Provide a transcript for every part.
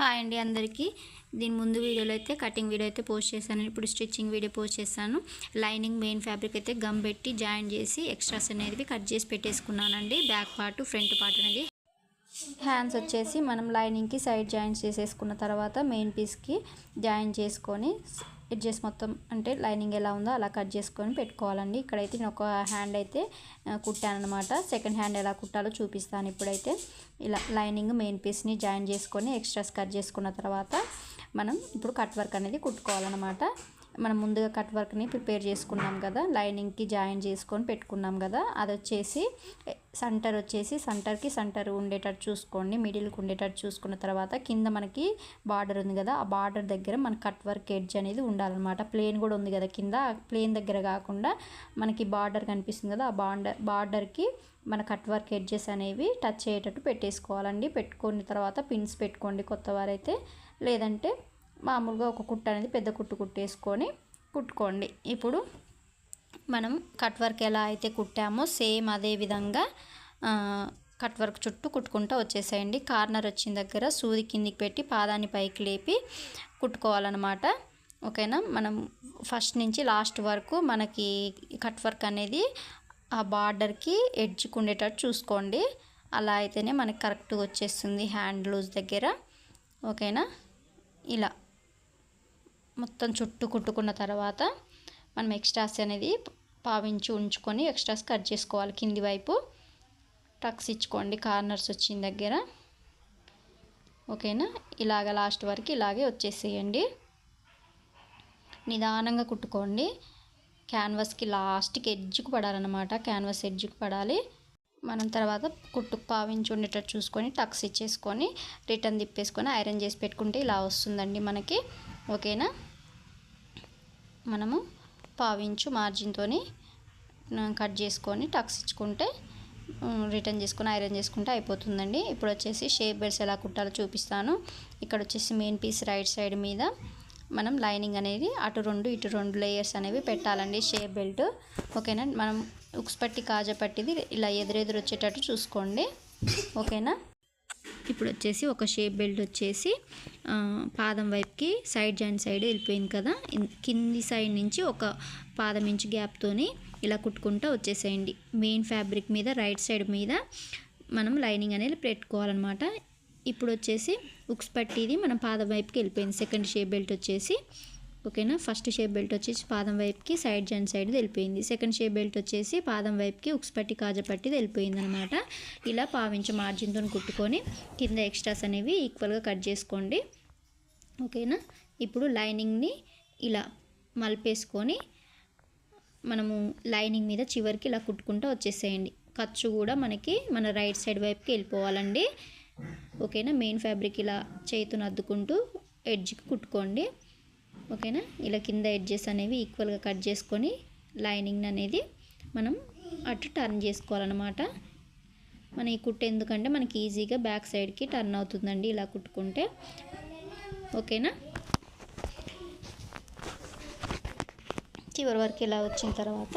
Hi అండి అందరికీ. దీని ముందు వీడియోలో అయితే కటింగ్ వీడియో అయితే పోస్ట్ చేశాను. ఇప్పుడు స్టిచ్చింగ్ వీడియో పోస్ట్ చేశాను. లైనింగ్ మెయిన్ ఫ్యాబ్రిక్ అయితే గమ్ పెట్టి జాయిన్ చేసి ఎక్స్ట్రాస్ అనేది కట్ చేసి పెట్టేసుకున్నానండి. బ్యాక్ పార్ట్ ఫ్రంట్ పార్ట్ అనేది. హ్యాండ్స్ వచ్చేసి మనం లైనింగ్కి సైడ్ జాయిన్ చేసేసుకున్న తర్వాత మెయిన్ పీస్కి జాయిన్ చేసుకొని ఎడ్జెస్ మొత్తం అంటే లైనింగ్ ఎలా ఉందో అలా కట్ చేసుకొని పెట్టుకోవాలండి. ఇక్కడైతే నేను ఒక హ్యాండ్ అయితే కుట్టాను అనమాట సెకండ్ హ్యాండ్ ఎలా కుట్టాలో చూపిస్తాను ఇప్పుడైతే. ఇలా లైనింగ్ మెయిన్ పీస్ని జాయిన్ చేసుకొని ఎక్స్ట్రాస్ కట్ చేసుకున్న తర్వాత మనం ఇప్పుడు కట్ వర్క్ అనేది కుట్టుకోవాలన్నమాట. మనం ముందుగా కట్ వర్క్ని ప్రిపేర్ చేసుకున్నాం కదా లైనింగ్కి జాయిన్ చేసుకొని పెట్టుకున్నాం కదా అది వచ్చేసి సెంటర్ వచ్చేసి సెంటర్కి సెంటర్ ఉండేటట్టు చూసుకోండి మిడిల్కి ఉండేటట్టు చూసుకున్న తర్వాత కింద మనకి బార్డర్ ఉంది కదా ఆ బార్డర్ దగ్గర మన కట్ వర్క్ ఎడ్జ్ అనేది ఉండాలన్నమాట. ప్లేన్ కూడా ఉంది కదా కింద ప్లేన్ దగ్గర కాకుండా మనకి బార్డర్ కనిపిస్తుంది కదా ఆ బార్డర్ బార్డర్కి మన కట్ వర్క్ ఎడ్జెస్ అనేవి టచ్ అయ్యేటట్టు పెట్టేసుకోవాలండి. పెట్టుకున్న తర్వాత పిన్స్ పెట్టుకోండి కొత్త వారైతే లేదంటే మామూలుగా ఒక కుట్టు అనేది పెద్ద కుట్టు కుట్టేసుకొని కుట్టుకోండి. ఇప్పుడు మనం కట్ వర్క్ ఎలా అయితే కుట్టామో సేమ్ అదే విధంగా కట్ వర్క్ చుట్టూ కుట్టుకుంటూ వచ్చేసేయండి. కార్నర్ వచ్చిన దగ్గర సూది కిందికి పెట్టి పాదాన్ని పైకి లేపి కుట్టుకోవాలన్నమాట. ఓకేనా? మనం ఫస్ట్ నుంచి లాస్ట్ వరకు మనకి కట్ వర్క్ అనేది ఆ బార్డర్కి ఎడ్జ్కి ఉండేటట్టు చూసుకోండి. అలా అయితేనే మనకి కరెక్ట్గా వచ్చేస్తుంది హ్యాండ్ లూజ్ దగ్గర. ఓకేనా? ఇలా. మొత్తం చుట్టూ కుట్టుకున్న తర్వాత మనం ఎక్స్ట్రాస్ అనేది పావించి ఉంచుకొని ఎక్స్ట్రాస్ కట్ చేసుకోవాలి కింది వైపు. టక్స్ ఇచ్చుకోండి కార్నర్స్ వచ్చిన దగ్గర. ఓకేనా? ఇలాగ లాస్ట్ వరకు ఇలాగే వచ్చేసేయండి. నిదానంగా కుట్టుకోండి. క్యాన్వాస్కి లాస్ట్కి ఎడ్జ్కి పడాలన్నమాట. క్యాన్వాస్ ఎడ్జ్కి పడాలి. మనం తర్వాత కుట్టుకు పావించి ఉండేటట్టు చూసుకొని టక్స్ ఇచ్చేసుకొని రిటర్న్ తిప్పేసుకొని ఐరన్ చేసి పెట్టుకుంటే ఇలా వస్తుందండి మనకి. ఓకేనా? మనము పావించు మార్జిన్తో కట్ చేసుకొని టక్స్ ఇచ్చుకుంటే రిటర్న్ చేసుకుని ఐరన్ చేసుకుంటే అయిపోతుందండి. ఇప్పుడు వచ్చేసి షేప్ బెల్ట్స్ ఎలా కుట్టాలో చూపిస్తాను. ఇక్కడ వచ్చేసి మెయిన్ పీస్ రైట్ సైడ్ మీద మనం లైనింగ్ అనేది అటు రెండు ఇటు రెండు లేయర్స్ అనేవి పెట్టాలండి షేప్ బెల్ట్ ఓకేనా? మనం ఉక్స్ పట్టి కాజా పట్టిది ఇలా ఎదురెదురు వచ్చేటట్టు చూసుకోండి. ఓకేనా? ఇప్పుడు వచ్చేసి ఒక షేప్ బెల్ట్ వచ్చేసి పాదం వైపుకి సైడ్ జాయింట్ సైడ్ వెళ్ళిపోయింది కదా. కింది సైడ్ నుంచి ఒక పాదం ఇంచు గ్యాప్తోని ఇలా కుట్టుకుంటూ వచ్చేసేయండి. మెయిన్ ఫ్యాబ్రిక్ మీద రైట్ సైడ్ మీద మనం లైనింగ్ అనేది పెట్టుకోవాలన్నమాట. ఇప్పుడు వచ్చేసి ఉక్స్ పట్టిది మనం పాదం వైపుకి వెళ్ళిపోయింది. సెకండ్ షేప్ బెల్ట్ వచ్చేసి ఓకేనా? ఫస్ట్ షేప్ బెల్ట్ వచ్చేసి పాదం వైపుకి సైడ్ జన్ సైడ్ వెళ్ళిపోయింది. సెకండ్ షేప్ బెల్ట్ వచ్చేసి పాదం వైపుకి ఉక్స్పట్టి పట్టి వెళ్ళిపోయింది అనమాట ఇలా పావించి మార్జిన్తో కుట్టుకొని కింద ఎక్స్ట్రాస్ అనేవి ఈక్వల్గా కట్ చేసుకోండి. ఓకేనా? ఇప్పుడు లైనింగ్ని ఇలా మలిపేసుకొని మనము లైనింగ్ మీద చివరికి ఇలా కుట్టుకుంటూ వచ్చేసేయండి. ఖర్చు కూడా మనకి మన రైట్ సైడ్ వైపుకి వెళ్ళిపోవాలండి. ఓకేనా? మెయిన్ ఫ్యాబ్రిక్ ఇలా చేతును అద్దుకుంటూ ఎడ్జ్కి కుట్టుకోండి. ఓకేనా? ఇలా కింద ఎడ్జెస్ అనేవి ఈక్వల్గా కట్ చేసుకొని లైనింగ్ అనేది మనం అటు టర్న్ చేసుకోవాలన్నమాట. మన ఈ కుట్టు ఎందుకంటే మనకి ఈజీగా బ్యాక్ సైడ్కి టర్న్ అవుతుందండి ఇలా కుట్టుకుంటే. ఓకేనా? చివరి వరకు ఇలా వచ్చిన తర్వాత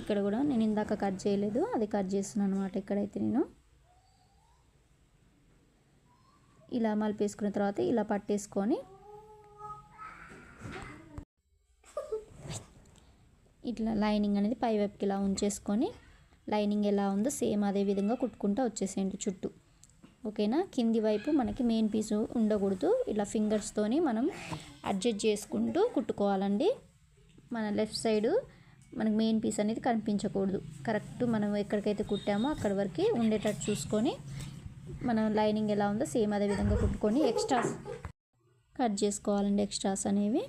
ఇక్కడ కూడా నేను ఇందాక కట్ చేయలేదు అది కట్ చేస్తున్నాను అనమాట ఇక్కడైతే నేను. ఇలా మలిపేసుకున్న తర్వాత ఇలా పట్టేసుకొని ఇట్లా లైనింగ్ అనేది పై వైపుకి ఇలా ఉంచేసుకొని లైనింగ్ ఎలా ఉందో సేమ్ అదే విధంగా కుట్టుకుంటూ వచ్చేసేయండి చుట్టూ. ఓకేనా? కింది వైపు మనకి మెయిన్ పీసు ఉండకూడదు. ఇలా ఫింగర్స్తోని మనం అడ్జస్ట్ చేసుకుంటూ కుట్టుకోవాలండి. మన లెఫ్ట్ సైడు మనకి మెయిన్ పీస్ అనేది కనిపించకూడదు. కరెక్ట్ మనం ఎక్కడికైతే కుట్టామో అక్కడి వరకు ఉండేటట్టు చూసుకొని మనం లైనింగ్ ఎలా ఉందో సేమ్ అదే విధంగా కుట్టుకొని ఎక్స్ట్రాస్ కట్ చేసుకోవాలండి ఎక్స్ట్రాస్ అనేవి.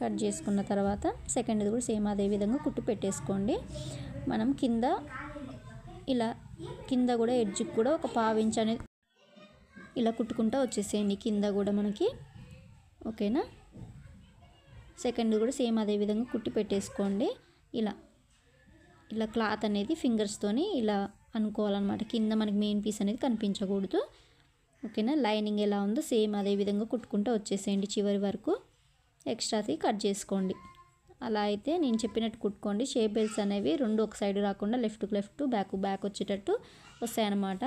కట్ చేసుకున్న తర్వాత సెకండ్ది కూడా సేమ్ అదే విధంగా కుట్టు పెట్టేసుకోండి. మనం కింద ఇలా కింద కూడా ఎడ్జ్కి కూడా ఒక పావించ్ అనేది ఇలా కుట్టుకుంటూ వచ్చేసేయండి కింద కూడా మనకి. ఓకేనా? సెకండ్ కూడా సేమ్ అదే విధంగా కుట్టి పెట్టేసుకోండి. ఇలా ఇలా క్లాత్ అనేది ఫింగర్స్తోని ఇలా అనుకోవాలన్నమాట. కింద మనకి మెయిన్ పీస్ అనేది కనిపించకూడదు. ఓకేనా? లైనింగ్ ఎలా ఉందో సేమ్ అదే విధంగా కుట్టుకుంటూ వచ్చేసేయండి చివరి వరకు. ఎక్స్ట్రాది కట్ చేసుకోండి. అలా అయితే నేను చెప్పినట్టు కుట్టుకోండి. షేప్ బెల్ట్స్ అనేవి రెండు ఒక సైడ్ రాకుండా లెఫ్ట్కి లెఫ్ట్ బ్యాక్ బ్యాక్ వచ్చేటట్టు వస్తాయన్నమాట.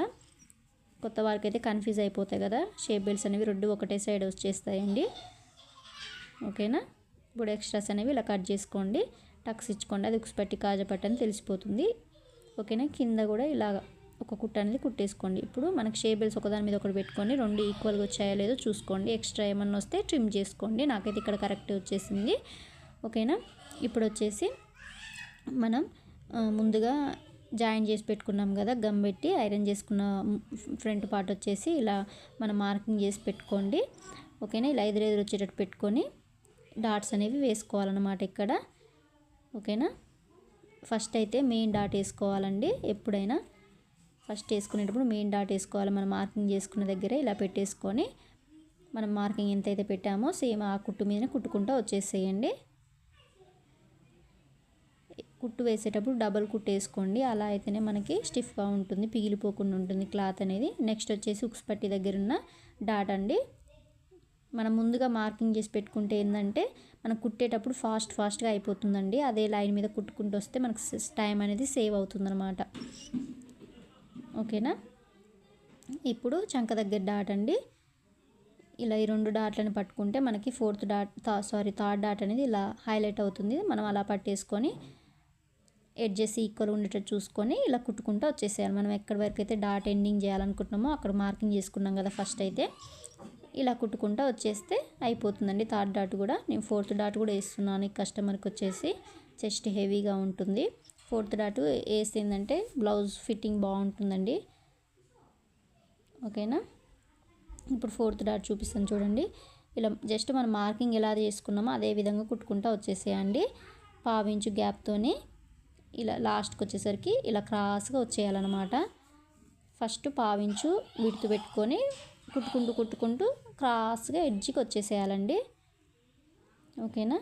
కొత్త వారికి అయితే కన్ఫ్యూజ్ అయిపోతాయి కదా. షేప్ బెల్ట్స్ అనేవి రెండు ఒకటే సైడ్ వచ్చేస్తాయండి. ఓకేనా? ఇప్పుడు ఎక్స్ట్రాస్ అనేవి ఇలా కట్ చేసుకోండి. టక్స్ ఇచ్చుకోండి అది ఉక్స్పట్టి కాజపట్టి అని తెలిసిపోతుంది. ఓకేనా? కింద కూడా ఇలాగ ఒక కుట్ట అనేది కుట్టేసుకోండి. ఇప్పుడు మనకి షేబెల్స్ ఒకదాని మీద ఒకటి పెట్టుకొని రెండు ఈక్వల్గా వచ్చాయో లేదో చూసుకోండి. ఎక్స్ట్రా ఏమన్నా వస్తే ట్రిమ్ చేసుకోండి. నాకైతే ఇక్కడ కరెక్ట్ వచ్చేసింది. ఓకేనా? ఇప్పుడు వచ్చేసి మనం ముందుగా జాయిన్ చేసి పెట్టుకున్నాం కదా గమ్ పెట్టి ఐరన్ చేసుకున్న ఫ్రంట్ పార్ట్ వచ్చేసి ఇలా మనం మార్కింగ్ చేసి పెట్టుకోండి. ఓకేనా? ఇలా ఎదురు ఎదురు వచ్చేటట్టు పెట్టుకొని డాట్స్ అనేవి వేసుకోవాలన్నమాట ఇక్కడ. ఓకేనా? ఫస్ట్ అయితే మెయిన్ డాట్ వేసుకోవాలండి. ఎప్పుడైనా ఫస్ట్ వేసుకునేటప్పుడు మెయిన్ డాట్ వేసుకోవాలి. మనం మార్కింగ్ చేసుకున్న దగ్గర ఇలా పెట్టేసుకొని మనం మార్కింగ్ ఎంతైతే పెట్టామో సేమ్ ఆ కుట్టు మీదనే కుట్టుకుంటూ వచ్చేసేయండి. కుట్టు వేసేటప్పుడు డబల్ కుట్టు వేసుకోండి. అలా అయితేనే మనకి స్టిఫ్గా ఉంటుంది పిగిలిపోకుండా ఉంటుంది క్లాత్ అనేది. నెక్స్ట్ వచ్చేసి ఉక్స్ పట్టి దగ్గర ఉన్న డాట్ అండి. మనం ముందుగా మార్కింగ్ చేసి పెట్టుకుంటే ఏంటంటే మనం కుట్టేటప్పుడు ఫాస్ట్ ఫాస్ట్గా అయిపోతుందండి. అదే లైన్ మీద కుట్టుకుంటూ వస్తే మనకు టైం అనేది సేవ్ అవుతుందన్నమాట. ఓకేనా? ఇప్పుడు చంక దగ్గర డాట్ అండి. ఇలా ఈ రెండు డాట్లను పట్టుకుంటే మనకి fourth dot sorry third dot అనేది ఇలా హైలైట్ అవుతుంది. మనం అలా పట్టేసుకొని ఎడ్జెస్ ఈక్వల్ ఉండేటట్టు చూసుకొని ఇలా కుట్టుకుంటూ వచ్చేసేయాలి. మనం ఎక్కడి వరకు అయితే డాట్ ఎండింగ్ చేయాలనుకుంటున్నామో అక్కడ మార్కింగ్ చేసుకున్నాం కదా ఫస్ట్ అయితే. ఇలా కుట్టుకుంటూ వచ్చేస్తే అయిపోతుందండి. థర్డ్ డాట్ కూడా. నేను ఫోర్త్ డాట్ కూడా వేస్తున్నాను. కస్టమర్కి వచ్చేసి చెస్ట్ హెవీగా ఉంటుంది. ఫోర్త్ డాట్ వేసిందంటే బ్లౌజ్ ఫిట్టింగ్ బాగుంటుందండి. ఓకేనా? ఇప్పుడు ఫోర్త్ డాట్ చూపిస్తాను చూడండి. ఇలా జస్ట్ మనం మార్కింగ్ ఎలా చేసుకున్నామో అదే విధంగా కుట్టుకుంటూ వచ్చేసేయండి. పావించు గ్యాప్తోని ఇలా లాస్ట్కి వచ్చేసరికి ఇలా క్రాస్గా వచ్చేయాలన్నమాట. ఫస్ట్ పావించు విడుతు పెట్టుకొని కుట్టుకుంటూ కుట్టుకుంటూ క్రాస్గా ఎడ్జ్కి వచ్చేసేయాలండి. ఓకేనా?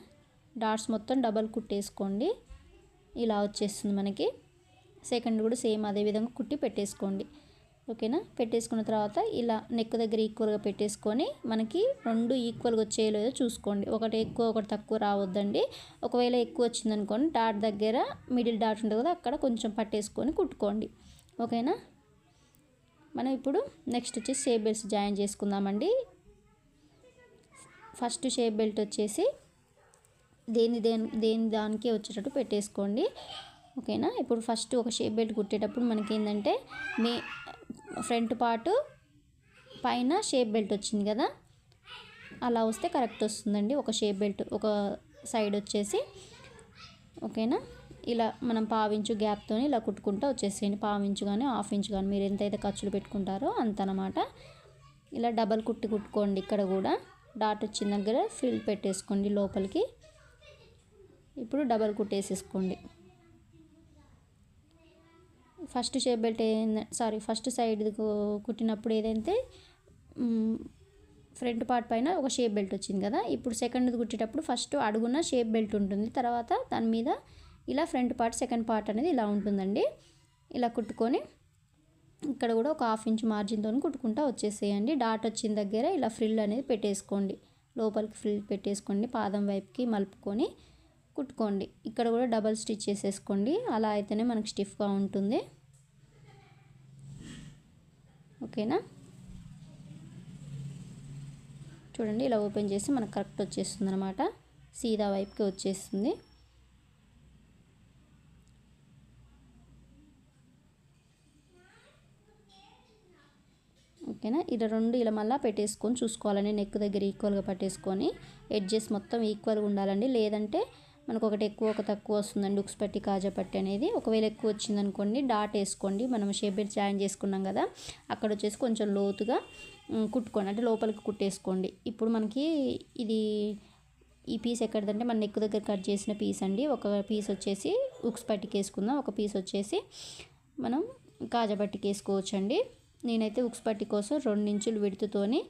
డాట్స్ మొత్తం డబల్ కుట్టేసుకోండి. ఇలా వచ్చేస్తుంది మనకి. సెకండ్ కూడా సేమ్ అదే విధంగా కుట్టి పెట్టేసుకోండి. ఓకేనా? పెట్టేసుకున్న తర్వాత ఇలా నెక్ దగ్గర ఈక్వల్గా పెట్టేసుకొని మనకి రెండు ఈక్వల్గా వచ్చేయో లేదో చూసుకోండి. ఒకటి ఎక్కువ ఒకటి తక్కువ రావద్దండి. ఒకవేళ ఎక్కువ వచ్చిందనుకోండి డాట్ దగ్గర మిడిల్ డాట్ ఉంటుంది కదా అక్కడ కొంచెం పట్టేసుకొని కుట్టుకోండి. ఓకేనా? మనం ఇప్పుడు నెక్స్ట్ వచ్చేసి సేబెల్స్ జాయిన్ చేసుకుందామండి. ఫస్ట్ షేప్ బెల్ట్ వచ్చేసి దేని దేని దేని దానికి వచ్చేటట్టు పెట్టేసుకోండి. ఓకేనా? ఇప్పుడు ఫస్ట్ ఒక షేప్ బెల్ట్ కుట్టేటప్పుడు మనకి ఏంటంటే మే ఫ్రంట్ పార్ట్ పైన షేప్ బెల్ట్ వచ్చింది కదా? అలా వస్తే కరెక్ట్ వస్తుందండి. ఒక షేప్ బెల్ట్ ఒక సైడ్ వచ్చేసి ఓకేనా? ఇలా మనం పావించు గ్యాప్తో ఇలా కుట్టుకుంటూ వచ్చేసేయండి. పావించు కానీ హాఫ్ ఇంచ్ కానీ మీరు ఎంతైతే ఖర్చులు పెట్టుకుంటారో అంతనమాట. ఇలా డబల్ కుట్టి కుట్టుకోండి ఇక్కడ కూడా. డాట్ వచ్చిన దగ్గర ఫిల్ పెట్టేసుకోండి లోపలికి. ఇప్పుడు double కుట్టేసేసుకోండి. First shape belt sorry first side కుట్టినప్పుడు ఏదైతే ఫ్రంట్ పార్ట్ పైన ఒక షేప్ బెల్ట్ వచ్చింది కదా ఇప్పుడు సెకండ్ది కుట్టేటప్పుడు ఫస్ట్ అడుగున షేప్ బెల్ట్ ఉంటుంది. తర్వాత దాని మీద ఇలా ఫ్రంట్ పార్ట్ సెకండ్ పార్ట్ అనేది ఇలా ఉంటుందండి. ఇలా కుట్టుకొని ఇక్కడ కూడా ఒక హాఫ్ ఇంచ్ మార్జిన్తో కుట్టుకుంటా వచ్చేసేయండి. డాట్ వచ్చిన దగ్గర ఇలా ఫ్రిల్ అనేది పెట్టేసుకోండి. లోపలికి ఫ్రిల్ పెట్టేసుకోండి. పాదం వైపుకి మలుపుకొని కుట్టుకోండి. ఇక్కడ కూడా డబల్ స్టిచ్ చేసేసుకోండి. అలా అయితేనే మనకు స్టిఫ్గా ఉంటుంది. ఓకేనా? చూడండి ఇలా ఓపెన్ చేసి మనకు కరెక్ట్ వచ్చేస్తుంది అనమాట సీదా వైపుకి వచ్చేస్తుంది. ఓకేనా? ఇలా రెండు ఇలా మళ్ళీ పెట్టేసుకొని చూసుకోవాలండి. నెక్ దగ్గర ఈక్వల్గా పట్టేసుకొని ఎడ్జెస్ మొత్తం ఈక్వల్గా ఉండాలండి. లేదంటే మనకు ఒకటి ఎక్కువ ఒక తక్కువ వస్తుందండి. ఉక్స్ పట్టి కాజా పట్టి అనేది. ఒకవేళ ఎక్కువ వచ్చిందనుకోండి డాట్ వేసుకోండి. మనం షేప్ బెల్ట్ జాయిన్ చేసుకున్నాం కదా అక్కడ వచ్చేసి కొంచెం లోతుగా కుట్టుకోండి. అంటే లోపలికి కుట్టేసుకోండి. ఇప్పుడు మనకి ఇది ఈ పీస్ ఎక్కడిదంటే మన నెక్ దగ్గర కట్ చేసిన పీస్ అండి. ఒక పీస్ వచ్చేసి ఉక్స్ పట్టికి వేసుకుందాం ఒక పీస్ వచ్చేసి మనం కాజా పట్టికి వేసుకోవచ్చండి నేనైతే ఉక్స్ పట్టి కోసం రెండు ఇంచులు విడుతుతోని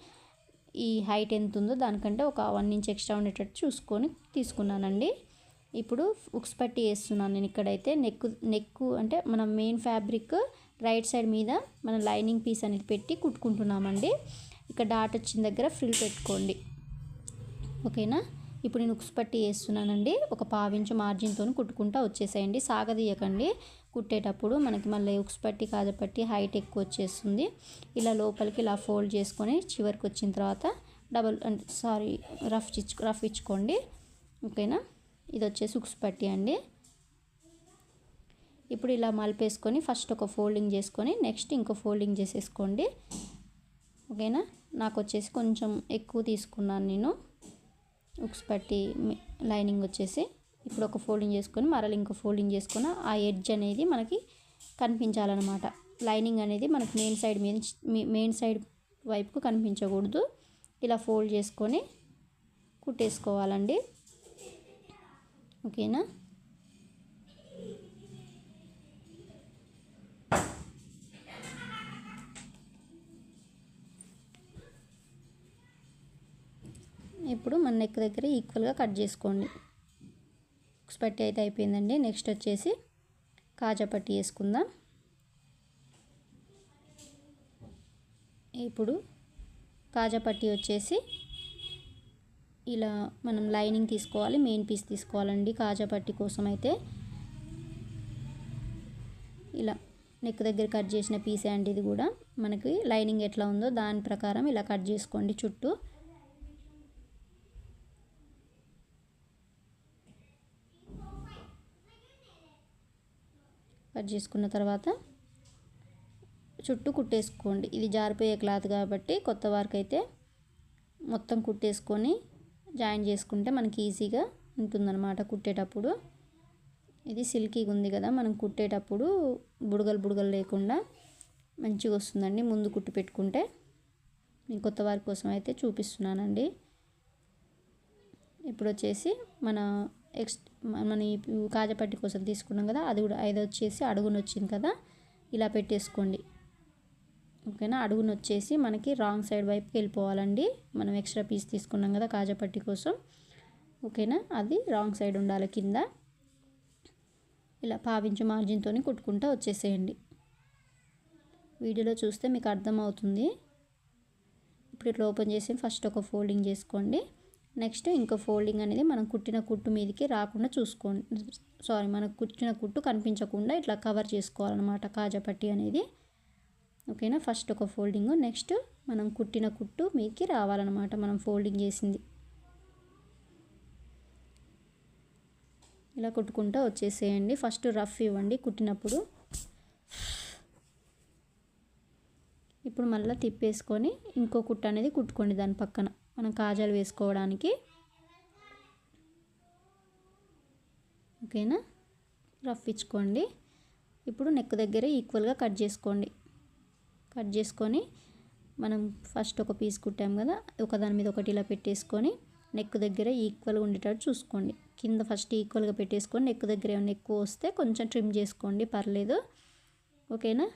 ఈ హైట్ ఎంత ఉందో దానికంటే ఒక వన్ ఇంచ్ ఎక్స్ట్రా ఉండేటట్టు చూసుకొని తీసుకున్నానండి. ఇప్పుడు ఉక్స్ పట్టి వేస్తున్నాను నేను ఇక్కడైతే. నెక్ నెక్ అంటే మన మెయిన్ ఫ్యాబ్రిక్ రైట్ సైడ్ మీద మన లైనింగ్ పీస్ అనేది పెట్టి కుట్టుకుంటున్నామండి. ఇక్కడ డాట్ వచ్చిన దగ్గర ఫ్రిల్ పెట్టుకోండి. ఓకేనా? ఇప్పుడు నేను ఉక్స్ పట్టి వేస్తున్నానండి. ఒక పావించు మార్జిన్తో కుట్టుకుంటా వచ్చేసేయండి. సాగదీయకండి. కుట్టేటప్పుడు మనకి మళ్ళీ ఉక్స్ పట్టి కాజపట్టి హైట్ ఎక్కువ వచ్చేస్తుంది. ఇలా లోపలికి ఇలా ఫోల్డ్ చేసుకొని చివరికి వచ్చిన తర్వాత డబల్ అంటే సారీ రఫ్ ఇచ్చు రఫ్ ఇచ్చుకోండి. ఓకేనా? ఇది వచ్చేసి ఉక్స్ పట్టి అండి. ఇప్పుడు ఇలా మలిపేసుకొని ఫస్ట్ ఒక ఫోల్డింగ్ చేసుకొని నెక్స్ట్ ఇంకో ఫోల్డింగ్ చేసేసుకోండి. ఓకేనా? నాకు వచ్చేసి కొంచెం ఎక్కువ తీసుకున్నాను నేను. ఉక్స్ పట్టి లైనింగ్ వచ్చేసి. ఇప్పుడు ఒక ఫోల్డింగ్ చేసుకొని మరల ఇంకో ఫోల్డింగ్ చేసుకొని ఆ ఎడ్జ్ అనేది మనకి కనిపించాలన్నమాట. లైనింగ్ అనేది మనకి మెయిన్ సైడ్ మెయిన్ సైడ్ వైపుకు కనిపించకూడదు. ఇలా ఫోల్డ్ చేసుకొని కుట్టేసుకోవాలండి. ఓకేనా? ఇప్పుడు మన నెక్ దగ్గర ఈక్వల్గా కట్ చేసుకోండి. పట్టి అయితే అయిపోయిందండి. నెక్స్ట్ వచ్చేసి కాజా పట్టి వేసుకుందాం. ఇప్పుడు కాజా పట్టి వచ్చేసి ఇలా మనం లైనింగ్ తీసుకోవాలి మెయిన్ పీస్ తీసుకోవాలండి కాజా పట్టి కోసం అయితే. ఇలా నెక్ దగ్గర కట్ చేసిన పీసే అండి ఇది కూడా. మనకి లైనింగ్ ఎట్లా ఉందో దాని ప్రకారం ఇలా కట్ చేసుకోండి చుట్టూ. కట్ చేసుకున్న తర్వాత చుట్టూ కుట్టేసుకోండి. ఇది జారిపోయే క్లాత్ కాబట్టి కొత్త వారికి అయితే మొత్తం కుట్టేసుకొని జాయిన్ చేసుకుంటే మనకి ఈజీగా ఉంటుందన్నమాట కుట్టేటప్పుడు. ఇది సిల్కీగా ఉంది కదా మనం కుట్టేటప్పుడు బుడగలు బుడగలు లేకుండా మంచిగా వస్తుందండి ముందు కుట్టు పెట్టుకుంటే. నేను కొత్త వారి కోసం అయితే చూపిస్తున్నానండి. ఇప్పుడు వచ్చేసి మన ఎక్స్ మన కాజపట్టి కోసం తీసుకున్నాం కదా అది కూడా ఐదు వచ్చేసి అడుగున వచ్చింది కదా ఇలా పెట్టేసుకోండి. ఓకేనా? అడుగున వచ్చేసి మనకి రాంగ్ సైడ్ వైపుకి వెళ్ళిపోవాలండి. మనం ఎక్స్ట్రా పీస్ తీసుకున్నాం కదా కాజపట్టి కోసం. ఓకేనా? అది రాంగ్ సైడ్ ఉండాలి కింద. ఇలా పావించు మార్జిన్తో కుట్టుకుంటూ వచ్చేసేయండి. వీడియోలో చూస్తే మీకు అర్థమవుతుంది. ఇప్పుడు ఇట్లా ఓపెన్ చేసి ఫస్ట్ ఒక ఫోల్డింగ్ చేసుకోండి. నెక్స్ట్ ఇంకో ఫోల్డింగ్ అనేది మనం కుట్టిన కుట్టు మీదకి రాకుండా చూసుకోండి. సారీ మనకు కుట్టిన కుట్టు కనిపించకుండా ఇట్లా కవర్ చేసుకోవాలన్నమాట కాజపట్టి అనేది. ఓకేనా? ఫస్ట్ ఒక ఫోల్డింగ్. నెక్స్ట్ మనం కుట్టిన కుట్టు మీదకి రావాలన్నమాట మనం ఫోల్డింగ్ చేసింది. ఇలా కుట్టుకుంటూ వచ్చేసేయండి. ఫస్ట్ రఫ్ ఇవ్వండి కుట్టినప్పుడు. ఇప్పుడు మళ్ళీ తిప్పేసుకొని ఇంకో కుట్ట అనేది కుట్టుకోండి దాని పక్కన. మనం కాజాలు వేసుకోవడానికి. ఓకేనా? రఫ్ ఇచ్చుకోండి. ఇప్పుడు నెక్ దగ్గర ఈక్వల్గా కట్ చేసుకోండి. కట్ చేసుకొని మనం ఫస్ట్ ఒక పీస్ కుట్టాం కదా ఒక దాని మీద ఒకటి ఇలా పెట్టేసుకొని నెక్ దగ్గర ఈక్వల్గా ఉండేటట్టు చూసుకోండి. కింద ఫస్ట్ ఈక్వల్గా పెట్టేసుకొని నెక్ దగ్గర ఏమైనా ఎక్కువ వస్తే కొంచెం ట్రిమ్ చేసుకోండి పర్లేదు. ఓకేనా?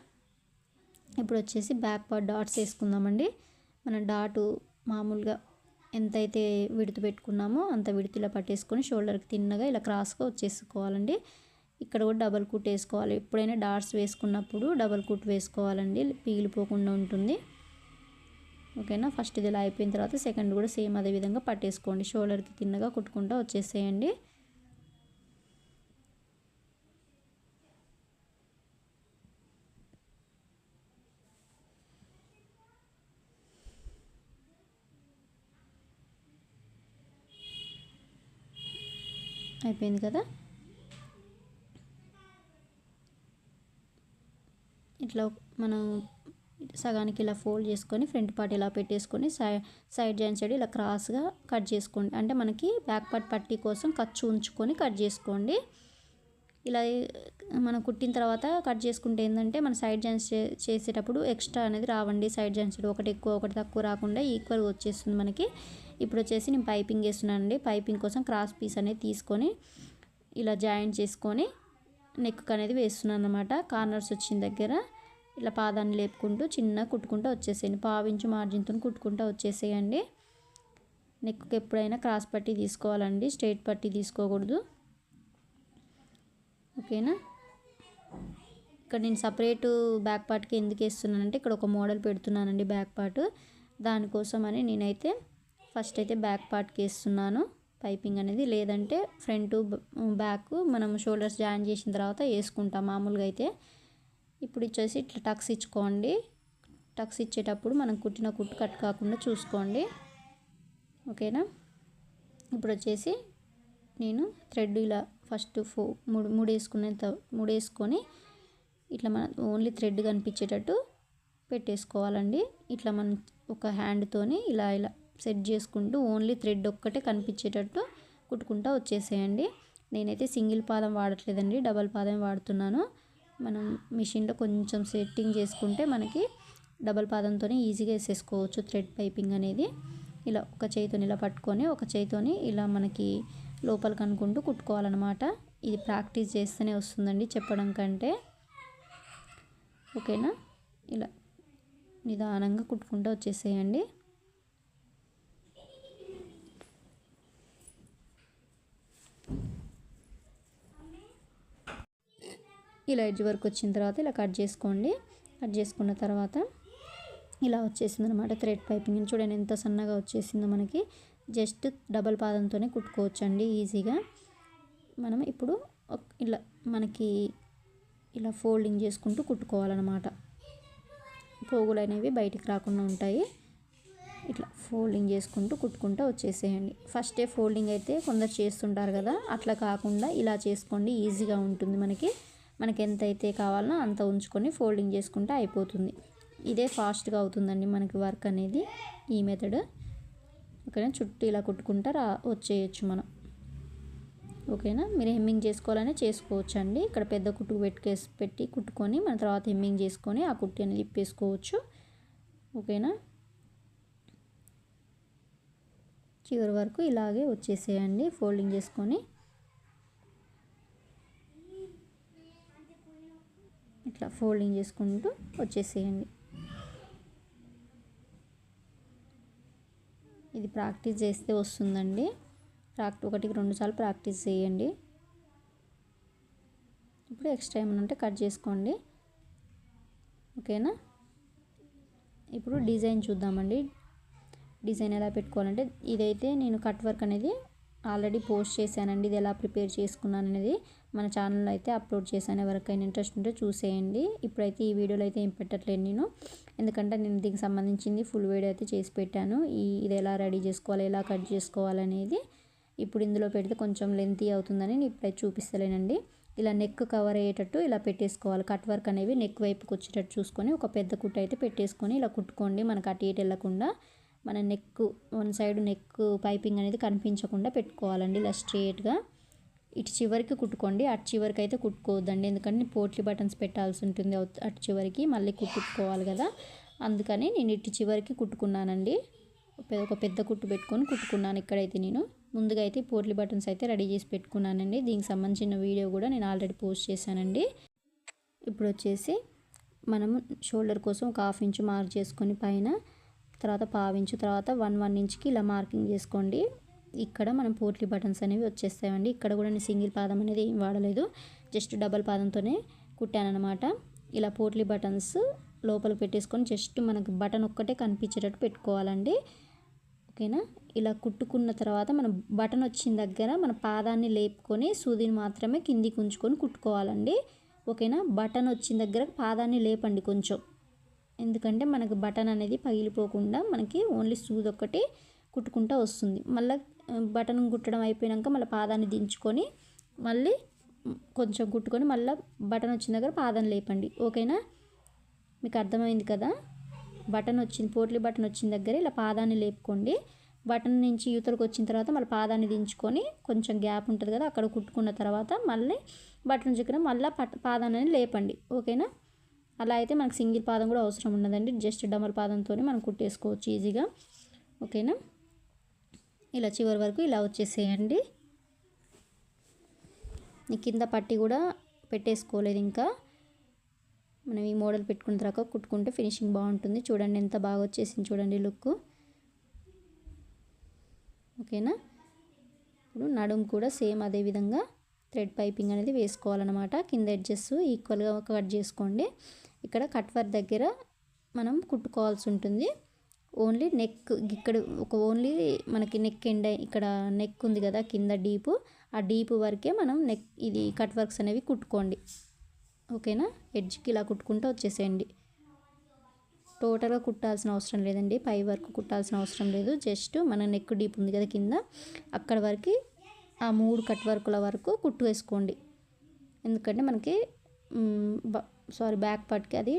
ఇప్పుడు వచ్చేసి బ్యాక్ పార్ట్ డాట్స్ వేసుకుందామండి. మన డాటు మామూలుగా ఎంతైతే విడుతు పెట్టుకున్నామో అంత విడుతులా పట్టేసుకొని షోల్డర్కి తిన్నగా ఇలా క్రాస్గా వచ్చేసుకోవాలండి. ఇక్కడ కూడా డబల్ కుట్ వేసుకోవాలి. ఎప్పుడైనా డాట్స్ వేసుకున్నప్పుడు డబల్ కుట్ వేసుకోవాలండి. పీగిలిపోకుండా ఉంటుంది. ఓకేనా? ఫస్ట్ ఇది ఇలా అయిపోయిన తర్వాత సెకండ్ కూడా సేమ్ అదే విధంగా పట్టేసుకోండి. షోల్డర్కి తిన్నగా కుట్టుకుంటూ వచ్చేసేయండి. అయిపోయింది కదా? ఇట్లా మనం సగానికి ఇలా ఫోల్డ్ చేసుకొని ఫ్రంట్ పార్ట్ ఇలా పెట్టేసుకొని సై సైడ్ జాయిన్ సైడ్ ఇలా క్రాస్గా కట్ చేసుకోండి. అంటే మనకి బ్యాక్ పార్ట్ పట్టీ కోసం ఖర్చు ఉంచుకొని కట్ చేసుకోండి. ఇలా మనం కుట్టిన తర్వాత కట్ చేసుకుంటే ఏంటంటే మన సైడ్ జాయిన్స్ చేసేటప్పుడు ఎక్స్ట్రా అనేది రావండి సైడ్ జాయింట్స్ ఒకటి ఎక్కువ ఒకటి తక్కువ రాకుండా ఈక్వల్గా వచ్చేస్తుంది మనకి. ఇప్పుడు వచ్చేసి నేను పైపింగ్ వేస్తున్నానండి పైపింగ్ కోసం క్రాస్ పీస్ అనేది తీసుకొని ఇలా జాయింట్ చేసుకొని నెక్ అనేది వేస్తున్నాను అనమాట కార్నర్స్ వచ్చిన దగ్గర ఇలా పాదాన్ని లేపుకుంటూ చిన్న కుట్టుకుంటూ వచ్చేసేయండి. పావించు మార్జిన్తో కుట్టుకుంటూ వచ్చేసేయండి. నెక్కి ఎప్పుడైనా క్రాస్ పట్టి తీసుకోవాలండి. స్ట్రైట్ పట్టి తీసుకోకూడదు. ఓకేనా? ఇక్కడ నేను సపరేటు బ్యాక్ పార్ట్కి ఎందుకు వేస్తున్నానంటే ఇక్కడ ఒక మోడల్ పెడుతున్నానండి బ్యాక్ పార్ట్. దానికోసం అని నేనైతే ఫస్ట్ అయితే బ్యాక్ పార్ట్కి వేస్తున్నాను. పైపింగ్ అనేది లేదంటే ఫ్రంట్ బ్యాక్ మనం షోల్డర్స్ జాయిన్ చేసిన తర్వాత వేసుకుంటాం మామూలుగా అయితే. ఇప్పుడు ఇచ్చేసి ఇట్లా టక్స్ ఇచ్చుకోండి. టక్స్ ఇచ్చేటప్పుడు మనం కుట్టిన కుట్టు కట్ కాకుండా చూసుకోండి. ఓకేనా? ఇప్పుడు వచ్చేసి నేను థ్రెడ్ ఇలా ఫస్ట్ ఫో మూడు మూడు వేసుకునే మూడు వేసుకొని ఇట్లా మనం ఓన్లీ థ్రెడ్ కనిపించేటట్టు పెట్టేసుకోవాలండి. ఇట్లా మనం ఒక హ్యాండ్తోని ఇలా ఇలా సెట్ చేసుకుంటూ ఓన్లీ థ్రెడ్ ఒక్కటే కనిపించేటట్టు కుట్టుకుంటూ వచ్చేసేయండి. నేనైతే సింగిల్ పాదం వాడట్లేదండి డబల్ పాదం వాడుతున్నాను. మనం మిషన్లో కొంచెం సెట్టింగ్ చేసుకుంటే మనకి డబల్ పాదంతోనే ఈజీగా వేసేసుకోవచ్చు థ్రెడ్ పైపింగ్ అనేది. ఇలా ఒక చేయితోని ఇలా పట్టుకొని ఒక చేయితోని ఇలా మనకి లోపలికి అనుకుంటూ కుట్టుకోవాలన్నమాట. ఇది ప్రాక్టీస్ చేస్తేనే వస్తుందండి చెప్పడం కంటే. ఓకేనా? ఇలా నిదానంగా కుట్టుకుంటూ వచ్చేసేయండి. ఇలా ఎడ్జ్ వరకు వచ్చిన తర్వాత ఇలా కట్ చేసుకోండి. కట్ చేసుకున్న తర్వాత ఇలా వచ్చేసింది అనమాట థ్రెడ్ పైపింగ్. చూడండి ఎంత సన్నగా వచ్చేసిందో మనకి. జస్ట్ డబల్ పాదంతోనే కుట్టుకోవచ్చండి ఈజీగా. మనం ఇప్పుడు ఇలా మనకి ఇలా ఫోల్డింగ్ చేసుకుంటూ కుట్టుకోవాలన్నమాట. పోగులు అనేవి బయటికి రాకుండా ఉంటాయి. ఇట్లా ఫోల్డింగ్ చేసుకుంటూ కుట్టుకుంటూ వచ్చేసేయండి. ఫస్ట్ డే ఫోల్డింగ్ అయితే కొందరు చేస్తుంటారు కదా అట్లా కాకుండా ఇలా చేసుకోండి ఈజీగా ఉంటుంది మనకి. మనకి ఎంత అయితే కావాలనో అంత ఉంచుకొని ఫోల్డింగ్ చేసుకుంటే అయిపోతుంది. ఇదే ఫాస్ట్గా అవుతుందండి మనకి వర్క్ అనేది ఈ మెథడ్. ఓకేనా చుట్టూ ఇలా కుట్టుకుంటా రా వచ్చేయచ్చు మనం. ఓకేనా? మీరు హెమ్మింగ్ చేసుకోవాలనే చేసుకోవచ్చు అండి ఇక్కడ పెద్ద కుట్టు పెట్టుకేసి పెట్టి కుట్టుకొని మన తర్వాత హెమ్మింగ్ చేసుకొని ఆ కుట్టి అనేది ఇప్పేసుకోవచ్చు ఓకేనా? చివరి వరకు ఇలాగే వచ్చేసేయండి ఫోల్డింగ్ చేసుకొని. ఇట్లా ఫోల్డింగ్ చేసుకుంటూ వచ్చేసేయండి. ఇది ప్రాక్టీస్ చేస్తే వస్తుందండి. ప్రాక్టీ ఒకటికి రెండు సార్లు ప్రాక్టీస్ చేయండి. ఇప్పుడు ఎక్స్ట్రా ఏమైనా ఉంటే కట్ చేసుకోండి. ఓకేనా? ఇప్పుడు డిజైన్ చూద్దామండి. డిజైన్ ఎలా పెట్టుకోవాలంటే ఇదైతే నేను కట్ వర్క్ అనేది ఆల్రెడీ పోస్ట్ చేశానండి. ఇది ఎలా ప్రిపేర్ చేసుకున్నాను అనేది మన ఛానల్లో అయితే అప్లోడ్ చేశాను. ఎవరికైనా ఇంట్రెస్ట్ ఉంటే చూసేయండి. ఇప్పుడైతే ఈ వీడియోలో అయితే ఏం పెట్టట్లేదు నేను. ఎందుకంటే నేను దీనికి సంబంధించింది ఫుల్ వీడియో అయితే చేసి పెట్టాను. ఈ ఇది ఎలా రెడీ చేసుకోవాలి ఎలా కట్ చేసుకోవాలనేది ఇప్పుడు ఇందులో పెడితే కొంచెం లెంతీ అవుతుందని నేను ఇప్పుడైతే చూపిస్తలేనండి. ఇలా నెక్ కవర్ అయ్యేటట్టు ఇలా పెట్టేసుకోవాలి. కట్ వర్క్ అనేవి నెక్ వైపుకి వచ్చేటట్టు చూసుకొని ఒక పెద్ద కుట్టు అయితే పెట్టేసుకొని ఇలా కుట్టుకోండి. మనకు అటు ఇటు వెళ్ళకుండా మన neck one side neck piping అనేది కనిపించకుండా పెట్టుకోవాలండి. ఇలా స్ట్రేట్గా ఇటు చివరికి కుట్టుకోండి అటు చివరికి అయితే కుట్టుకోవద్దండి. ఎందుకంటే పోట్లీ బటన్స్ పెట్టాల్సి ఉంటుంది అటు చివరికి మళ్ళీ కుట్టుకోవాలి కదా. అందుకని నేను ఇటు చివరికి కుట్టుకున్నానండి. ఒక పెద్ద కుట్టు పెట్టుకొని కుట్టుకున్నాను ఇక్కడైతే నేను. ముందుగా అయితే పోట్లీ బటన్స్ అయితే రెడీ చేసి పెట్టుకున్నానండి. దీనికి సంబంధించిన వీడియో కూడా నేను ఆల్రెడీ పోస్ట్ చేశానండి. ఇప్పుడు వచ్చేసి మనము షోల్డర్ కోసం ఒక హాఫ్ ఇంచు మార్క్ చేసుకొని పైన తర్వాత పావించు తర్వాత వన్ వన్ ఇంచ్కి ఇలా మార్కింగ్ చేసుకోండి. ఇక్కడ మనం పోట్లీ బటన్స్ అనేవి వచ్చేస్తాయండి. ఇక్కడ కూడా నేను సింగిల్ పాదం అనేది ఏం వాడలేదు. జస్ట్ డబల్ పాదంతోనే కుట్టానమాట ఇలా పోట్లీ బటన్స్ లోపల పెట్టేసుకొని జస్ట్ మనకు బటన్ ఒక్కటే కనిపించేటట్టు పెట్టుకోవాలండి. ఓకేనా? ఇలా కుట్టుకున్న తర్వాత మనం బటన్ వచ్చిన దగ్గర మన పాదాన్ని లేపుకొని సూదిని మాత్రమే కిందికి ఉంచుకొని కుట్టుకోవాలండి. ఓకేనా? బటన్ వచ్చిన దగ్గర పాదాన్ని లేపండి కొంచెం. ఎందుకంటే మనకు బటన్ అనేది పగిలిపోకుండా మనకి ఓన్లీ సూది ఒక్కటి కుట్టుకుంటూ వస్తుంది. మళ్ళీ బటన్ కుట్టడం అయిపోయాక మళ్ళీ పాదాన్ని దించుకొని మళ్ళీ కొంచెం కుట్టుకొని మళ్ళీ బటన్ వచ్చిన దగ్గర పాదం లేపండి. ఓకేనా? మీకు అర్థమైంది కదా? బటన్ వచ్చింది పోట్లీ బటన్ వచ్చిన దగ్గర ఇలా పాదాన్ని లేపుకోండి. బటన్ నుంచి యూతలకు వచ్చిన తర్వాత మళ్ళీ పాదాన్ని దించుకొని కొంచెం గ్యాప్ ఉంటుంది కదా అక్కడ కుట్టుకున్న తర్వాత మళ్ళీ బటన్ దగ్గర మళ్ళీ పాదాన్ని లేపండి. ఓకేనా? అలా అయితే మనకు సింగిల్ పాదం కూడా అవసరం ఉండదండి. జస్ట్ డబల్ పాదంతో మనం కుట్టేసుకోవచ్చు ఈజీగా. ఓకేనా? ఇలా చివరి వరకు ఇలా వచ్చేసేయండి. కింద పట్టి కూడా పెట్టేసుకోలేదు ఇంకా. మనం ఈ మోడల్ పెట్టుకున్న తర్వాత కుట్టుకుంటే ఫినిషింగ్ బాగుంటుంది. చూడండి ఎంత బాగా వచ్చేసింది చూడండి లుక్. ఓకేనా? ఇప్పుడు నడుం కూడా సేమ్ అదే విధంగా థ్రెడ్ పైపింగ్ అనేది వేసుకోవాలన్నమాట. కింద ఎడ్జెస్ ఈక్వల్గా కట్ చేసుకోండి. ఇక్కడ కట్ వర్క్ దగ్గర మనం కుట్టుకోవాల్సి ఉంటుంది. ఓన్లీ నెక్ ఇక్కడ ఒక ఓన్లీ మనకి నెక్ ఎండ్ ఇక్కడ నెక్ ఉంది కదా కింద డీపు ఆ డీప్ వరకే మనం నెక్ ఇది కట్ వర్క్స్ అనేవి కుట్టుకోండి. ఓకేనా? ఎడ్జ్కి ఇలా కుట్టుకుంటూ వచ్చేసేయండి. టోటల్గా కుట్టాల్సిన అవసరం లేదండి. పై వరకు కుట్టాల్సిన అవసరం లేదు. జస్ట్ మన నెక్ డీప్ ఉంది కదా కింద అక్కడ వరకు ఆ మూడు కట్ వర్కుల వరకు కుట్టు వేసుకోండి. ఎందుకంటే మనకి సారీ బ్యాక్ పార్ట్కి అది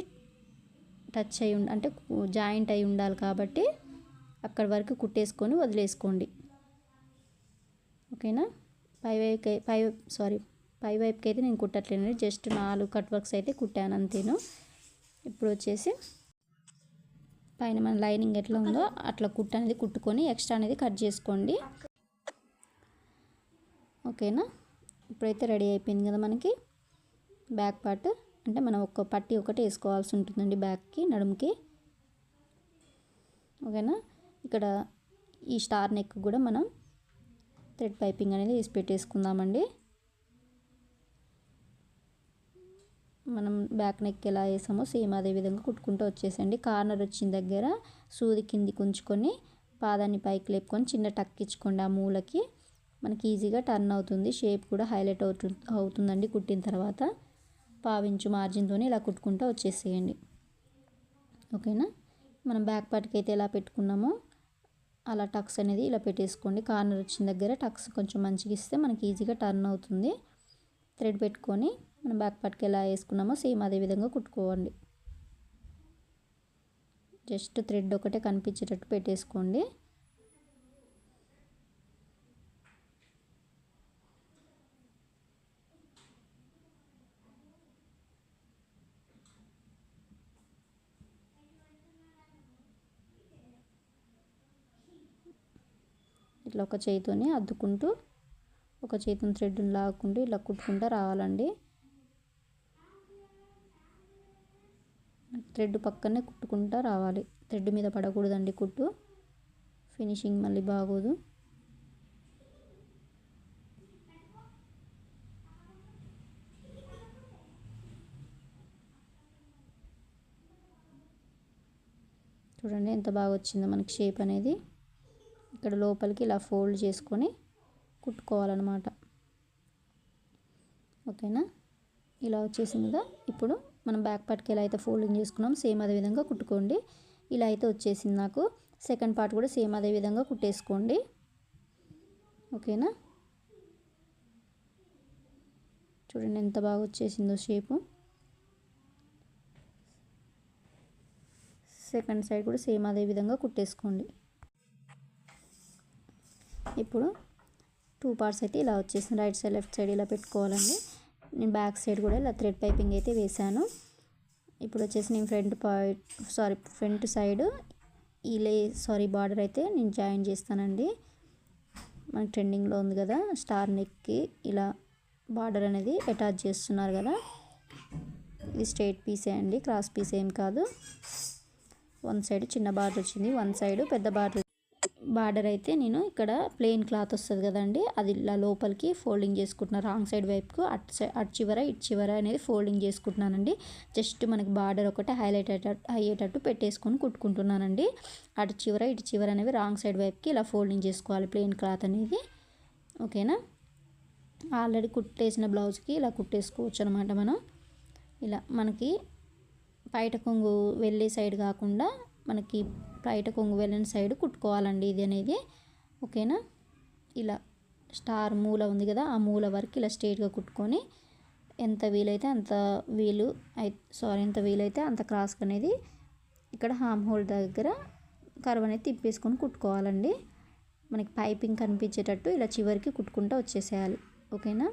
టచ్ అయి అంటే జాయింట్ అయి ఉండాలి కాబట్టి అక్కడ వరకు కుట్టేసుకొని వదిలేసుకోండి. ఓకేనా? పై వైపుకి పై సారీ పై వైపుకి అయితే నేను కుట్టట్లేను జస్ట్ నాలుగు కట్ వర్క్స్ అయితే కుట్టాను అంతేను. ఇప్పుడు వచ్చేసి పైన మన లైనింగ్ ఎట్లా ఉందో అట్లా కుట్ట అనేది కుట్టుకొని ఎక్స్ట్రా అనేది కట్ చేసుకోండి. ఓకేనా? ఇప్పుడైతే రెడీ అయిపోయింది కదా మనకి బ్యాక్ పార్ట్. అంటే మనం ఒక్క పట్టి ఒకటి వేసుకోవాల్సి ఉంటుందండి బ్యాక్కి నడుముకి. ఓకేనా? ఇక్కడ ఈ స్టార్ నెక్ కూడా మనం థ్రెడ్ పైపింగ్ అనేది వేసి పెట్టేసుకుందామండి. మనం బ్యాక్ నెక్ ఎలా వేసామో సేమ్ అదే విధంగా కుట్టుకుంటూ వచ్చేసండి. కార్నర్ వచ్చిన దగ్గర సూది కింది ఉంచుకొని పాదాన్ని పైకి లేపుకొని చిన్న టక్ ఇచ్చుకోండి ఆ మూలకి. మనకి ఈజీగా టర్న్ అవుతుంది షేప్ కూడా హైలైట్ అవుతు అవుతుందండి కుట్టిన తర్వాత. పావించు మార్జిన్తో ఇలా కుట్టుకుంటూ వచ్చేసేయండి. ఓకేనా? మనం బ్యాక్ పార్ట్కి అయితే ఎలా పెట్టుకున్నామో అలా టక్స్ అనేది ఇలా పెట్టేసుకోండి. కార్నర్ వచ్చిన దగ్గర టక్స్ కొంచెం మంచిగా ఇస్తే మనకి ఈజీగా టర్న్ అవుతుంది. థ్రెడ్ పెట్టుకొని మనం బ్యాక్ పార్ట్కి ఎలా వేసుకున్నామో సేమ్ అదే విధంగా కుట్టుకోవండి జస్ట్ థ్రెడ్ ఒకటే కనిపించేటట్టు పెట్టేసుకోండి. ఇట్లా ఒక చేతితోనే అద్దుకుంటూ ఒక చేతిని థ్రెడ్ని లాక్కుంటూ ఇలా కుట్టుకుంటూ రావాలండి. థ్రెడ్ పక్కనే కుట్టుకుంటూ రావాలి. థ్రెడ్ మీద పడకూడదండి కుట్టు. ఫినిషింగ్ మళ్ళీ బాగోదు. చూడండి ఎంత బాగా వచ్చిందో మనకి షేప్ అనేది. ఇక్కడ లోపలికి ఇలా ఫోల్డ్ చేసుకొని కుట్టుకోవాలన్నమాట. ఓకేనా? ఇలా వచ్చేసింది కదా? ఇప్పుడు మనం బ్యాక్ పార్ట్కి ఎలా అయితే ఫోల్డింగ్ చేసుకున్నాం సేమ్ అదే విధంగా కుట్టుకోండి. ఇలా అయితే వచ్చేసింది నాకు. సెకండ్ పార్ట్ కూడా సేమ్ అదే విధంగా కుట్టేసుకోండి. ఓకేనా? చూడండి ఎంత బాగా వచ్చేసిందో షేపు. సెకండ్ సైడ్ కూడా సేమ్ అదే విధంగా కుట్టేసుకోండి. ఇప్పుడు టూ పార్ట్స్ అయితే ఇలా వచ్చేసింది. రైట్ సైడ్ లెఫ్ట్ సైడ్ ఇలా పెట్టుకోవాలండి. నేను బ్యాక్ సైడ్ కూడా ఇలా థ్రెడ్ పైపింగ్ అయితే వేశాను. ఇప్పుడు వచ్చేసి నేను front point sorry front side ఈ లే సారీ బార్డర్ అయితే నేను జాయిన్ చేస్తానండి. మనకి ట్రెండింగ్లో ఉంది కదా స్టార్ నెక్కి ఇలా బార్డర్ అనేది అటాచ్ చేస్తున్నారు కదా. ఇది స్ట్రైట్ పీసే అండి క్రాస్ పీస్ ఏం కాదు. వన్ సైడ్ చిన్న బార్డర్ వచ్చింది వన్ సైడ్ పెద్ద బార్డర్ బార్డర్ అయితే నేను ఇక్కడ ప్లెయిన్ క్లాత్ వస్తుంది కదండి అది ఇలా లోపలికి ఫోల్డింగ్ చేసుకుంటున్నాను రాంగ్ సైడ్ వైపుకు అటు సైడ్ అటు చివర ఇటు చివర అనేది ఫోల్డింగ్ చేసుకుంటున్నానండి. జస్ట్ మనకి బార్డర్ ఒకటి హైలైట్ అయ్యేటట్టు అయ్యేటట్టు పెట్టేసుకొని కుట్టుకుంటున్నానండి. అటు చివర ఇటు చివర అనేవి రాంగ్ సైడ్ వైపుకి ఇలా ఫోల్డింగ్ చేసుకోవాలి ప్లెయిన్ క్లాత్ అనేది. ఓకేనా? ఆల్రెడీ కుట్టేసిన బ్లౌజ్కి ఇలా కుట్టేసుకోవచ్చు అనమాట మనం. ఇలా మనకి బయట కొంగు వెళ్ళే సైడ్ కాకుండా మనకి బయట కొంగు వెళ్ళిన సైడ్ కుట్టుకోవాలండి ఇది అనేది. ఓకేనా? ఇలా స్టార్ మూల ఉంది కదా ఆ మూల వరకు ఇలా స్ట్రేట్గా కుట్టుకొని ఎంత వీలైతే అంత వీలు అయి సారీ ఎంత వీలైతే అంత క్రాస్క్ అనేది ఇక్కడ హామ్ హోల్ దగ్గర కర్వ్ అనేది తిప్పేసుకొని కుట్టుకోవాలండి. మనకి పైపింగ్ కనిపించేటట్టు ఇలా చివరికి కుట్టుకుంటూ వచ్చేసేయాలి. ఓకేనా?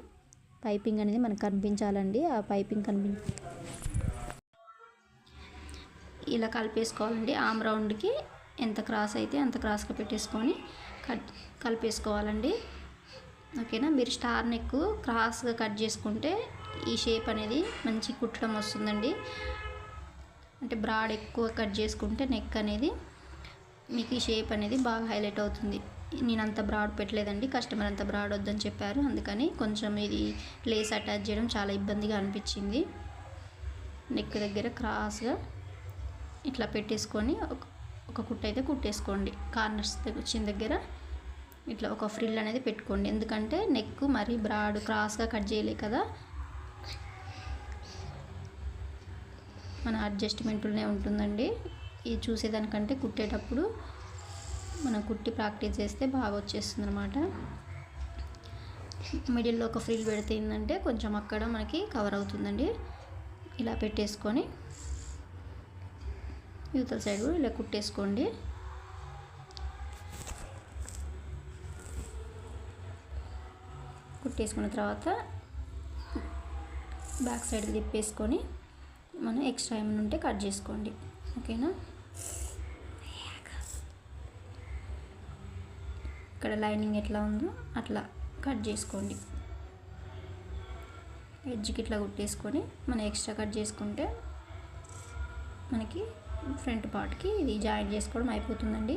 పైపింగ్ అనేది మనకు కనిపించాలండి. ఆ పైపింగ్ కనిపి ఇలా కలిపేసుకోవాలండి. ఆమ్ రౌండ్కి ఎంత క్రాస్ అయితే అంత క్రాస్గా పెట్టేసుకొని కట్ కలిపేసుకోవాలండి. ఓకేనా? మీరు స్టార్ నెక్ క్రాస్గా కట్ చేసుకుంటే ఈ షేప్ అనేది మంచి కుట్టడం వస్తుందండి. అంటే బ్రాడ్ ఎక్కువ కట్ చేసుకుంటే నెక్ అనేది మీకు ఈ షేప్ అనేది బాగా హైలైట్ అవుతుంది. నేను అంత బ్రాడ్ పెట్టలేదండి. కస్టమర్ అంత బ్రాడ్ వద్దని చెప్పారు. అందుకని కొంచెం ఇది లేస్ అటాచ్ చేయడం చాలా ఇబ్బందిగా అనిపించింది. నెక్ దగ్గర క్రాస్గా ఇట్లా పెట్టేసుకొని ఒక ఒక అయితే కుట్టేసుకోండి. కార్నర్స్ వచ్చిన దగ్గర ఇట్లా ఒక ఫ్రిల్ అనేది పెట్టుకోండి. ఎందుకంటే నెక్ మరీ బ్రాడ్ క్రాస్గా కట్ చేయలే కదా. మన అడ్జస్ట్మెంట్లోనే ఉంటుందండి. ఇది చూసేదానికంటే కుట్టేటప్పుడు మనం కుట్టి ప్రాక్టీస్ చేస్తే బాగా వచ్చేస్తుంది అనమాట మిడిల్లో ఒక ఫ్రిల్ పెడితే ఏంటంటే కొంచెం అక్కడ మనకి కవర్ అవుతుందండి. ఇలా పెట్టేసుకొని యువతల సైడ్ కూడా ఇలా కుట్టేసుకోండి. కుట్టేసుకున్న తర్వాత బ్యాక్ సైడ్ తిప్పేసుకొని మనం ఎక్స్ట్రా ఏమైనా ఉంటే కట్ చేసుకోండి. ఓకేనా? ఇక్కడ లైనింగ్ ఎట్లా ఉందో అట్లా కట్ చేసుకోండి. ఎడ్జ్కి ఇట్లా కుట్టేసుకొని మనం ఎక్స్ట్రా కట్ చేసుకుంటే మనకి ఫ్రంట్ పార్ట్కి ఇది జాయిన్ చేసుకోవడం అయిపోతుందండి.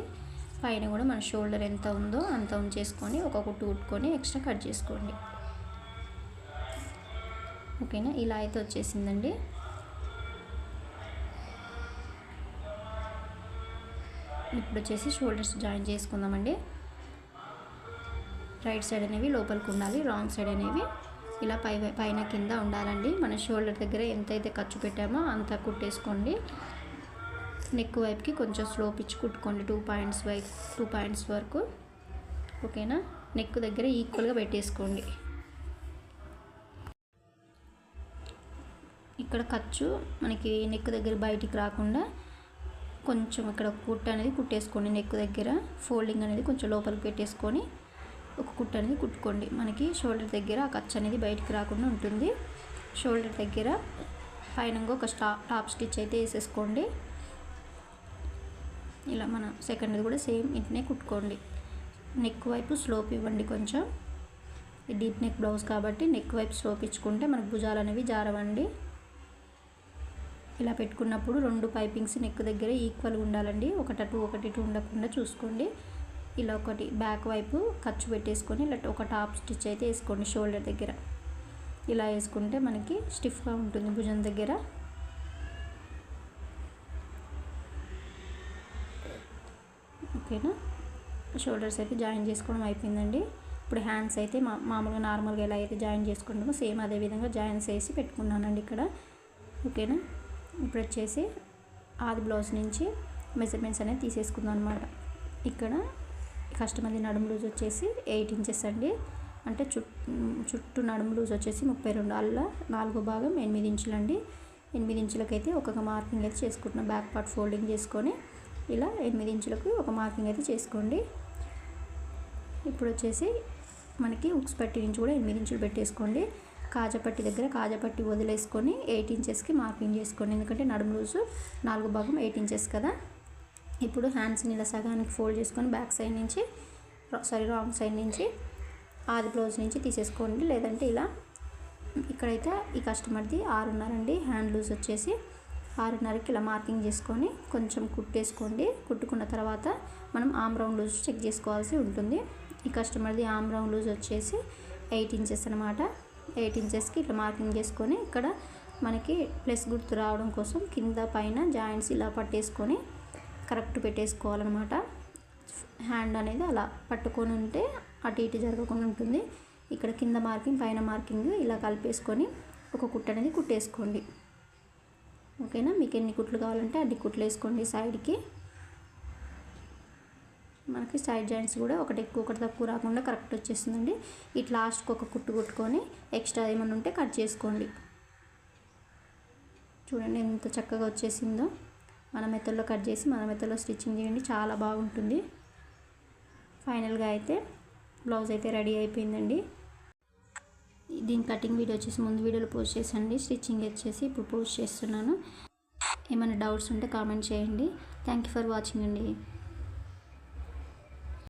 పైన కూడా మన షోల్డర్ ఎంత ఉందో అంత ఉంచేసుకొని ఒక కుట్టు కుట్టుకొని ఎక్స్ట్రా కట్ చేసుకోండి. ఓకేనా? ఇలా అయితే వచ్చేసిందండి. ఇప్పుడు వచ్చేసి షోల్డర్స్ జాయిన్ చేసుకుందామండి. రైట్ సైడ్ అనేవి లోపలికి ఉండాలి రాంగ్ సైడ్ అనేవి. ఇలా పై పైన కింద ఉండాలండి. మన షోల్డర్ దగ్గర ఎంతైతే ఖర్చు పెట్టామో అంత కుట్టేసుకోండి. నెక్ వైపుకి కొంచెం స్లోప్ ఇచ్చి కుట్టుకోండి. టూ పాయింట్స్ వైపు టూ పాయింట్స్ వరకు. ఓకేనా నెక్ దగ్గర ఈక్వల్గా పెట్టేసుకోండి. ఇక్కడ ఖర్చు మనకి నెక్ దగ్గర బయటికి రాకుండా కొంచెం ఇక్కడ కుట్ట అనేది కుట్టేసుకోండి. నెక్ దగ్గర ఫోల్డింగ్ అనేది కొంచెం లోపలికి పెట్టేసుకొని ఒక కుట్ట అనేది కుట్టుకోండి. మనకి షోల్డర్ దగ్గర ఆ ఖర్చు అనేది బయటికి రాకుండా ఉంటుంది. షోల్డర్ దగ్గర పైన ఒక స్టా టాప్ స్టిచ్ అయితే వేసేసుకోండి. ఇలా మన సెకండ్ది కూడా సేమ్ ఇట్నే కుట్టుకోండి. నెక్ వైపు స్లోప్ ఇవ్వండి కొంచెం. డీప్ నెక్ బ్లౌజ్ కాబట్టి నెక్ వైపు స్లోప్ ఇచ్చుకుంటే మనకు భుజాలు అనేవి జారవండి. ఇలా పెట్టుకున్నప్పుడు రెండు పైపింగ్స్ నెక్ దగ్గర ఈక్వల్గా ఉండాలండి. ఒకటి అటు ఒకటి ఇటు ఉండకుండా చూసుకోండి. ఇలా ఒకటి బ్యాక్ వైపు ఖర్చు పెట్టేసుకొని ఇలా ఒక టాప్ స్టిచ్ అయితే వేసుకోండి షోల్డర్ దగ్గర. ఇలా వేసుకుంటే మనకి స్టిఫ్గా ఉంటుంది భుజం దగ్గర. ఓకేనా షోల్డర్స్ అయితే జాయిన్ చేసుకోవడం అయిపోయిందండి. ఇప్పుడు హ్యాండ్స్ అయితే మా మామూలుగా నార్మల్గా ఎలా అయితే జాయిన్ చేసుకుంటామో సేమ్ అదే విధంగా జాయిన్స్ వేసి పెట్టుకున్నానండి ఇక్కడ. ఓకేనా? ఇప్పుడు వచ్చేసి ఆది బ్లౌజ్ నుంచి మెజర్మెంట్స్ అనేది తీసేసుకుందాం అనమాట ఇక్కడ కస్టమర్ది నడుము లూజ్ వచ్చేసి ఎయిట్ ఇంచెస్ అండి. అంటే చుట్టూ చుట్టూ నడుము లూజ్ వచ్చేసి ముప్పై రెండు అల్ల నాలుగో భాగం ఎనిమిది ఇంచులండి. ఎనిమిది ఇంచులకైతే ఒక్కొక్క మార్కింగ్ అయితే చేసుకుంటున్నాం. బ్యాక్ పార్ట్ ఫోల్డింగ్ చేసుకొని ఇలా ఎనిమిది ఇంచులకు ఒక మార్కింగ్ అయితే చేసుకోండి. ఇప్పుడు వచ్చేసి మనకి ఉక్స్ పట్టి నుంచి కూడా ఎనిమిది ఇంచులు పెట్టేసుకోండి. కాజపట్టి దగ్గర కాజపట్టి వదిలేసుకొని ఎయిట్ ఇంచెస్కి మార్కింగ్ చేసుకోండి. ఎందుకంటే నడుము రోజు నాలుగు భాగం ఎయిట్ ఇంచెస్ కదా. ఇప్పుడు హ్యాండ్స్ని ఇలా సగానికి ఫోల్డ్ చేసుకొని బ్యాక్ సైడ్ నుంచి సారీ రాంగ్ సైడ్ నుంచి ఆది బ్లౌజ్ నుంచి తీసేసుకోండి. లేదంటే ఇలా ఇక్కడైతే ఈ కస్టమర్ది ఆరున్నారండి. హ్యాండ్ లూజ్ వచ్చేసి ఆరున్నరకి ఇలా మార్కింగ్ చేసుకొని కొంచెం కుట్టేసుకోండి. కుట్టుకున్న తర్వాత మనం ఆమ్ రౌండ్ లూజ్ చెక్ చేసుకోవాల్సి ఉంటుంది. ఈ కస్టమర్ది ఆమ్ రౌండ్ లూజ్ వచ్చేసి ఎయిట్ ఇంచెస్ అనమాట ఎయిట్ ఇంచెస్కి ఇట్లా మార్కింగ్ చేసుకొని ఇక్కడ మనకి ప్లస్ గుర్తు రావడం కోసం కింద పైన జాయింట్స్ ఇలా పట్టేసుకొని కరెక్ట్ పెట్టేసుకోవాలన్నమాట. హ్యాండ్ అనేది అలా పట్టుకొని ఉంటే అటు ఇటు జరగకుండా ఉంటుంది. ఇక్కడ కింద మార్కింగ్ పైన మార్కింగ్ ఇలా కలిపేసుకొని ఒక కుట్ట అనేది కుట్టేసుకోండి. ఓకేనా? మీకు ఎన్ని కుట్లు కావాలంటే అన్ని కుట్లు వేసుకోండి సైడ్కి. మనకి సైడ్ జాయింట్స్ కూడా ఒకటి ఎక్కువ ఒకటి తక్కువ రాకుండా కరెక్ట్ వచ్చేస్తుందండి. ఇటు లాస్ట్కి ఒక కుట్టు కుట్టుకొని ఎక్స్ట్రా ఏమైనా ఉంటే కట్ చేసుకోండి. చూడండి ఎంత చక్కగా వచ్చేసిందో. మన మెత్తల్లో కట్ చేసి మన మెత్తల్లో స్టిచ్చింగ్ చేయండి చాలా బాగుంటుంది. ఫైనల్గా అయితే బ్లౌజ్ అయితే రెడీ అయిపోయిందండి. దీని కటింగ్ వీడియో వచ్చేసి ముందు వీడియోలో పోస్ట్ చేసండి. స్టిచ్చింగ్ వచ్చేసి ఇప్పుడు పోస్ట్ చేస్తున్నాను. ఏమైనా డౌట్స్ ఉంటే కామెంట్ చేయండి. థ్యాంక్ యూ ఫర్ వాచింగ్ అండి.